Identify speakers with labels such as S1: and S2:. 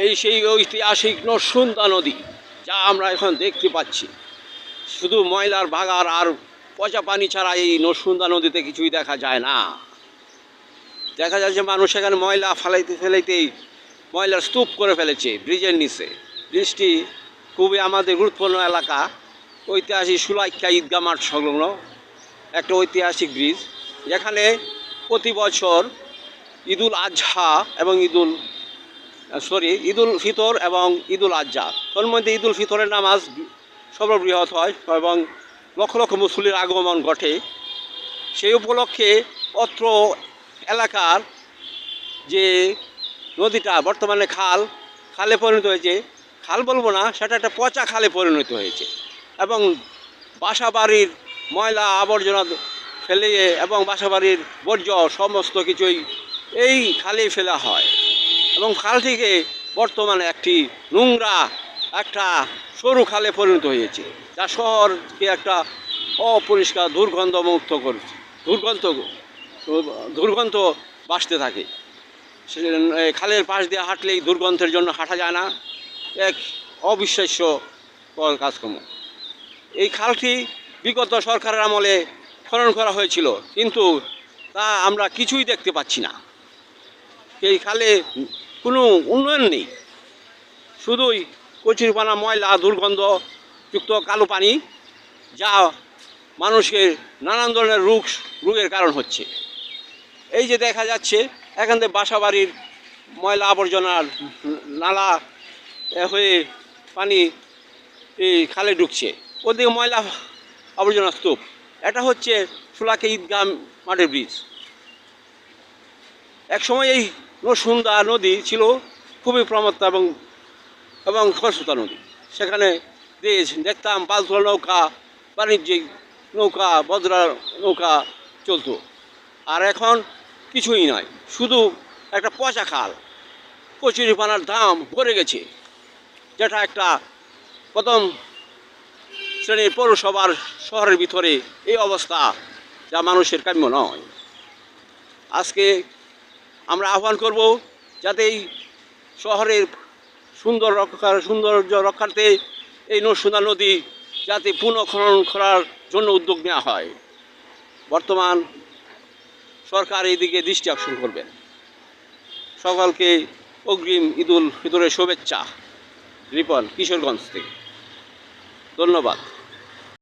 S1: এই সেই ঐতিহাসিক নরসুন্দা নদী, যা আমরা এখন দেখতে পাচ্ছি। শুধু ময়লার বাগার আর পচা পানি ছাড়া এই নরসুন্দা নদীতে কিছুই দেখা যায় না। দেখা যায় যে মানুষ এখানে ময়লা ফেলাইতে ফেলাইতেই ময়লার স্তূপ করে ফেলেছে ব্রিজের নিচে। ব্রিজটি খুবই আমাদের গুরুত্বপূর্ণ এলাকা। ঐতিহাসিক সুলাইক্ষা ঈদগা মাঠ সংলগ্ন একটা ঐতিহাসিক ব্রিজ, যেখানে প্রতি বছর ঈদুল আজহা এবং ঈদুল সরি ঈদুল ফিতর এবং ঈদুল আজহা। তোর মধ্যে ঈদুল ফিতরের নামাজ সর্ববৃহৎ হয় এবং লক্ষ লক্ষ মুসলির আগমন ঘটে। সেই উপলক্ষে অত্র এলাকার যে নদীটা, বর্তমানে খাল, খালে পরিণত হয়েছে। খাল বলব না, সেটা একটা পচা খালে পরিণত হয়েছে এবং বাসা বাড়ির ময়লা আবর্জনা ফেলে এবং বাসা বাড়ির বর্জ্য সমস্ত কিছুই এই খালেই ফেলা হয়। এবং খালটিকে বর্তমানে একটি নোংরা একটা সরু খালে পরিণত হয়েছে। যা শহরকে একটা অপরিষ্কার দুর্গন্ধমুক্ত করেছে। দুর্গন্ধ দুর্গন্ধ বাসতে থাকে। খালের পাশ দিয়ে হাঁটলেই দুর্গন্ধের জন্য হাঁটা যায় না। এক অবিশ্বাস্য কর কাজকর্ম। এই খালটি বিগত সরকারের আমলে খনন করা হয়েছিল, কিন্তু তা আমরা কিছুই দেখতে পাচ্ছি না। এই খালে কোনো উন্নয়ন নেই। শুধুই কচুরিপানা ময়লা দুর্গন্ধযুক্ত কালো পানি, যা মানুষের নানান ধরনের রোগ, রোগের কারণ হচ্ছে। এই যে দেখা যাচ্ছে, এখান থেকে বাসা বাড়ির ময়লা আবর্জনার নালা হয়ে পানি এই খালে ঢুকছে। ওদিকে ময়লা আবর্জনা স্তূপ। এটা হচ্ছে সুলাকে ঈদগাহ মাঠের ব্রিজ এক সময় এই নসুন্দা নদী ছিল খুবই প্রমত্তা এবং এবং খরস্রোতা নদী। সেখানে দেশ, দেখতাম পালতোলা নৌকা, বাণিজ্যিক নৌকা, বদরা নৌকা চলতো। আর এখন কিছুই নয় শুধু একটা পচা খাল। কচুরিপানার দাম ভরে গেছে, যেটা একটা প্রথম শ্রেণির পৌরসভার শহরের ভিতরে এই অবস্থা, যা মানুষের কাম্য নয়। আজকে আমরা আহ্বান করব যাতে এই শহরের সুন্দর রক্ষার, সৌন্দর্য রক্ষার্থে এই নরসুন্দা নদী যাতে পুনঃখনন করার জন্য উদ্যোগ নেওয়া হয়। বর্তমান সরকার এইদিকে দৃষ্টি আকর্ষণ করবেন। সকলকে অগ্রিম ঈদুল ফিতরের শুভেচ্ছা। রিপন, কিশোরগঞ্জ থেকে। ধন্যবাদ।